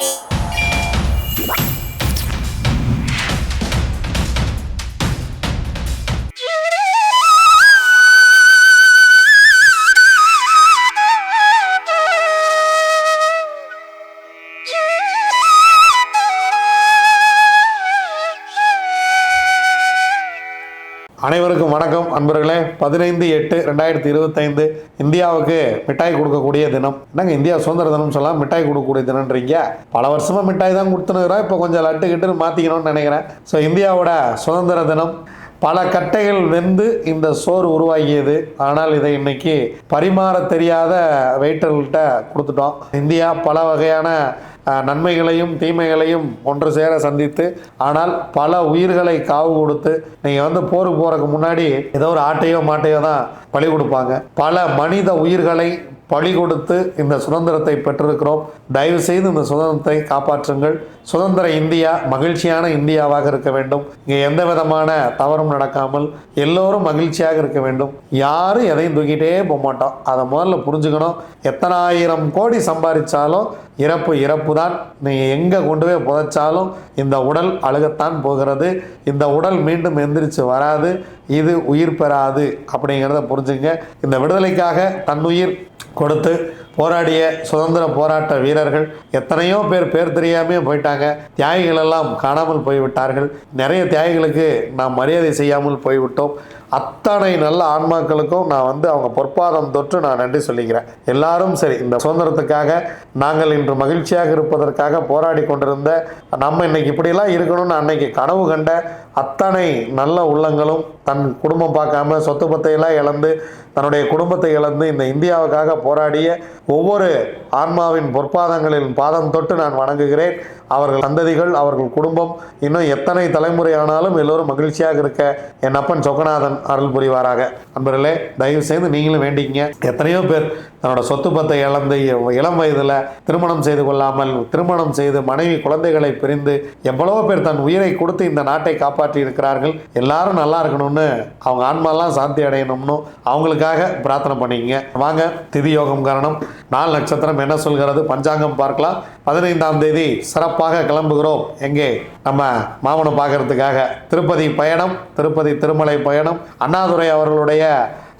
you அனைவருக்கும் வணக்கம் அன்பர்களே. பதினைந்து எட்டு ரெண்டாயிரத்தி இருபத்தைந்து இந்தியாவுக்கு மிட்டாய் கொடுக்கக்கூடிய தினம். என்னங்க இந்தியா சுதந்திர தினம் சொல்லலாம் மிட்டாய் கொடுக்கக்கூடிய தினம்ன்றீங்க பல வருஷமா மிட்டாய் தான் கொடுத்துனுக்குறோம் இப்போ கொஞ்சம் லட்டு கிட்டுன்னு மாற்றிக்கணும்னு நினைக்கிறேன். ஸோ இந்தியாவோட சுதந்திர தினம். பல கட்டைகள் வெந்து இந்த சோறு உருவாகியது. ஆனால் இதை இன்னைக்கு பரிமாற தெரியாத வெயிட்டர்கள்ட்ட கொடுத்துட்டோம். இந்தியா பல வகையான நன்மைகளையும் தீமைகளையும் ஒன்று சேர சந்தித்து ஆனால் பல உயிர்களை காவு கொடுத்து நீங்கள் வந்து போருக்கு போகிறதுக்கு முன்னாடி ஏதோ ஒரு ஆட்டையோ மாட்டையோ தான் பழி கொடுப்பாங்க. பல மனித உயிர்களை பழி கொடுத்து இந்த சுதந்திரத்தை பெற்றிருக்கிறோம். தயவு செய்து இந்த சுதந்திரத்தை காப்பாற்றுங்கள். சுதந்திர இந்தியா மகிழ்ச்சியான இந்தியாவாக இருக்க வேண்டும். இங்கே எந்த விதமான தவறும் நடக்காமல் எல்லோரும் மகிழ்ச்சியாக இருக்க வேண்டும். யாரும் எதையும் தூக்கிட்டே போக மாட்டோம். அதை முதல்ல புரிஞ்சுக்கணும். எத்தனாயிரம் கோடி சம்பாதிச்சாலும் இறப்பு இறப்பு தான் நீங்கள் எங்கே கொண்டு போய் புதைச்சாலும் இந்த உடல் அழுகத்தான் போகிறது. இந்த உடல் மீண்டும் எந்திரிச்சு வராது. இது உயிர் பெறாது அப்படிங்கிறத புரிஞ்சுங்க இந்த விடுதலைக்காக தன்னுயிர் கொடுத்து போராடிய சுதந்திர போராட்ட வீரர்கள் எத்தனையோ பேர் பேர் தெரியாமே போயிட்டாங்க. தியாகிகள் எல்லாம் காணாமல் போய்விட்டார்கள். நிறைய தியாகிகளுக்கு நாம் மரியாதை செய்யாமல் போய்விட்டோம். அத்தனை நல்ல ஆன்மாக்களுக்கும் நான் வந்து அவங்க பொற்பாதம் தொற்று நான் நன்றி சொல்லிக்கிறேன். எல்லாரும் சரி இந்த சுதந்திரத்துக்காக நாங்கள் இன்று மகிழ்ச்சியாக இருப்பதற்காக போராடி கொண்டிருந்த நம்ம இன்னைக்கு இப்படிலாம் இருக்கணும்னு அன்னைக்கு கனவு கண்ட அத்தனை நல்ல உள்ளங்களும் தன் குடும்பம் பார்க்காம சொத்து பத்தையெல்லாம் இழந்து தன்னுடைய குடும்பத்தை இழந்து இந்த இந்தியாவுக்காக போராடிய ஒவ்வொரு ஆன்மாவின் பொற்பாதங்களின் பாதம் தொட்டு நான் வணங்குகிறேன். அவர்கள் சந்ததிகள் அவர்கள் குடும்பம் இன்னும் எத்தனை தலைமுறை ஆனாலும் எல்லோரும் மகிழ்ச்சியாக இருக்க என் அப்பன் சொக்கநாதன் அருள் புரிவாராக. அன்பர்களே தயவு செய்து நீங்களும் வேண்டிக்கங்க. எத்தனையோ பேர் தன்னோட சொத்து பத்தை இழந்து இளம் வயதில் திருமணம் செய்து கொள்ளாமல் திருமணம் செய்து மனைவி குழந்தைகளை பிரிந்து எவ்வளவோ பேர் தன் உயிரை கொடுத்து இந்த நாட்டை காப்பாற்றி இருக்கிறார்கள். எல்லாரும் நல்லா இருக்கணும்னு அவங்க ஆன்மாலாம் சாந்தி அடையணும்னு அவங்களுக்காக பிரார்த்தனை பண்ணிக்கங்க. வாங்க திதி யோகம் காரணம். நாலு நட்சத்திரம் என்ன சொல்கிறது? பஞ்சாங்கம் பார்க்கலாம். பதினைந்தாம் தேதி சிறப்பாக கிளம்புகிறோம். எங்கே? நம்ம மாமனை பார்க்கறதுக்காக. திருப்பதி பயணம் திருப்பதி திருமலை பயணம். அண்ணாதுரை அவர்களுடைய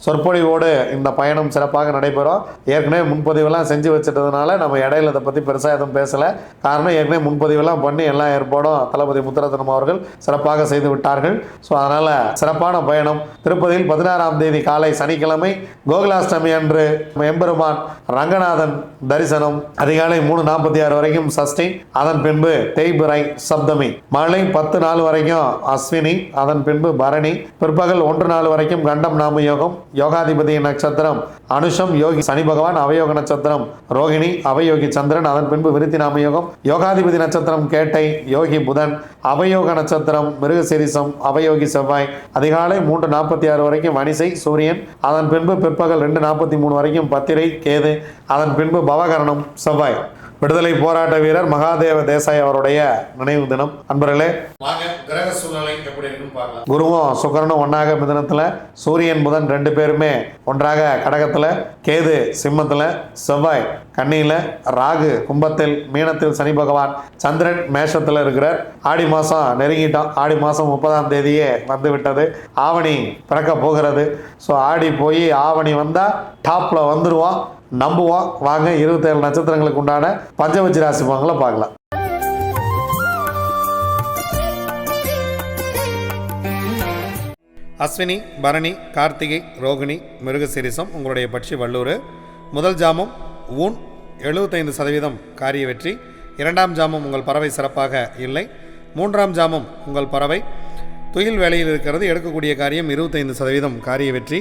சொற்பொழிவோடு இந்த பயணம் சிறப்பாக நடைபெறும். ஏற்கனவே முன்பதிவெல்லாம் செஞ்சு வச்சிட்டதுனால நம்ம இடையில இதை பற்றி பெருசாக எதுவும் பேசலை. காரணம் ஏற்கனவே முன்பதிவெல்லாம் பண்ணி எல்லா ஏற்பாடும் தளபதி முத்துரத்னம் அவர்கள் சிறப்பாக செய்து விட்டார்கள். ஸோ அதனால் சிறப்பான பயணம். திருப்பதியில் பதினாறாம் தேதி காலை சனிக்கிழமை கோகுலாஷ்டமி அன்று எம்பெருமான் ரங்கநாதன் தரிசனம். அதிகாலை மூணு நாற்பத்தி ஆறு வரைக்கும் சஷ்டி. அதன் பின்பு தேய்பிறை சப்தமி. மாலை பத்து நாள் வரைக்கும் அஸ்வினி. அதன் பின்பு பரணி. பிற்பகல் ஒன்று நாள் வரைக்கும் கண்டம் நாம யோகம் யோகாதிபதி நட்சத்திரம். அனுஷம் யோகி சனி பகவான் அவயோக நட்சத்திரம். ரோகிணி அவயோகி சந்திரன் அதன் பின்பு விருத்தி நாம யோகம். யோகாதிபதி நட்சத்திரம் கேட்டை யோகி புதன். அவயோக நட்சத்திரம் மிருகசிரிசம் அவயோகி செவ்வாய். அதிகாலை மூன்று நாற்பத்தி ஆறு வரைக்கும் வனிசை சூரியன். அதன் பின்பு பிற்பகல் ரெண்டு நாற்பத்தி மூணு வரைக்கும் பத்திரை கேது. அதன் பின்பு பவகரணம் செவ்வாய். விடுதலை போராட்ட வீரர் மகாதேவ தேசாய் அவருடைய நினைவு தினம். அன்பர்களே கிரக சூழ்நிலை எப்படி இருக்குன்னு குருவும் சுக்கரனும் ஒன்றாக மிதனத்தில் சூரியன் புதன் ரெண்டு பேருமே ஒன்றாக கடகத்தில் கேது சிம்மத்தில் செவ்வாய் கன்னியில் ராகு கும்பத்தில் மீனத்தில் சனி பகவான் சந்திரன் மேஷத்தில் இருக்கிறார். ஆடி மாதம் நெருங்கிட்டோம். ஆடி மாதம் முப்பதாம் தேதியே வந்து விட்டது ஆவணி பிறக்க போகிறது. ஸோ ஆடி போய் ஆவணி வந்தால் டாப்பில் வந்துடுவோம் நம்புவோம். வாங்க இருபத்தேழு நட்சத்திரங்களுக்கு உண்டான பஞ்சபட்சி ராசி பலன்களை பார்க்கலாம். அஸ்வினி பரணி கார்த்திகை ரோகிணி மிருகசிரிசம் உங்களுடைய பட்சி வல்லூர் முதல் ஜாமம் ஊன் எழுபத்தைந்து சதவீதம் காரிய வெற்றி. இரண்டாம் ஜாமம் உங்கள் பறவை சிறப்பாக இல்லை. மூன்றாம் ஜாமம் உங்கள் பறவை. துயில் வேலையில் இருக்கிறது எடுக்கக்கூடிய காரியம் இருபத்தைந்து சதவீதம் காரிய வெற்றி.